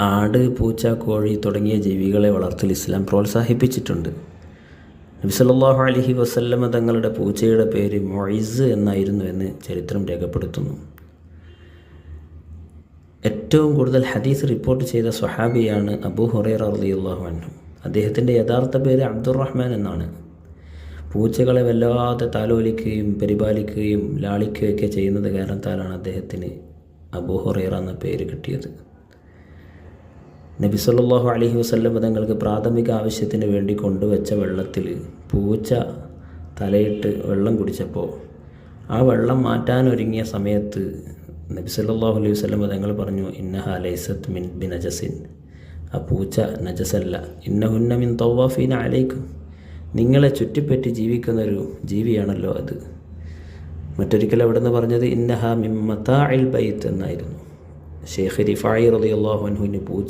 ആട് പൂച്ച കോഴി തുടങ്ങിയ ജീവികളെ വളർത്തൽ ഇസ്ലാം പ്രോത്സാഹിപ്പിച്ചിട്ടുണ്ട്. നബി അലഹി വസല്ലമ തങ്ങളുടെ പൂച്ചയുടെ പേര് മൊയ്സ് എന്നായിരുന്നു എന്ന് ചരിത്രം രേഖപ്പെടുത്തുന്നു. ഏറ്റവും കൂടുതൽ ഹദീസ് റിപ്പോർട്ട് ചെയ്ത സ്വഹാബിയാണ് അബു ഹുറൈർ റളിയല്ലാഹു അൻഹു. അദ്ദേഹത്തിന്റെ യഥാർത്ഥ പേര് അബ്ദുറഹ്മാൻ എന്നാണ്. പൂച്ചകളെ വല്ലാതെ താലോലിക്കുകയും പരിപാലിക്കുകയും ലാളിക്കുകയൊക്കെ ചെയ്യുന്നത് കാരണത്താലാണ് അദ്ദേഹത്തിന് അബു ഹുറൈറ എന്ന പേര് കിട്ടിയത്. നബി സല്ലല്ലാഹു അലൈഹി വസല്ലം തങ്ങൾക്ക് പ്രാഥമിക ആവശ്യത്തിന് വേണ്ടി കൊണ്ടുവച്ച വെള്ളത്തിൽ പൂച്ച തലയിട്ട് വെള്ളം കുടിച്ചപ്പോൾ ആ വെള്ളം മാറ്റാനൊരുങ്ങിയ സമയത്ത് നബി സല്ലല്ലാഹു അലൈഹി വസല്ലം തങ്ങൾ പറഞ്ഞു ഇന്നഹ ലൈസത്ത് മിൻ ബി നജസിൻ ആ പൂച്ച നജസല്ല. ഇന്നഹുന്ന മിൻ തവാഫീന അലൈക്കും. നിങ്ങളെ ചുറ്റിപ്പറ്റി ജീവിക്കുന്നൊരു ജീവിയാണല്ലോ അത്. മറ്റൊരിക്കൽ അവിടെ നിന്ന് പറഞ്ഞത് ഇന്നഹ മിൻ അൽ ബൈത്ത് എന്നായിരുന്നു. ഷെയ്ഖ് റിഫായി റളിയല്ലാഹു അൻഹുവിന് പൂച്ച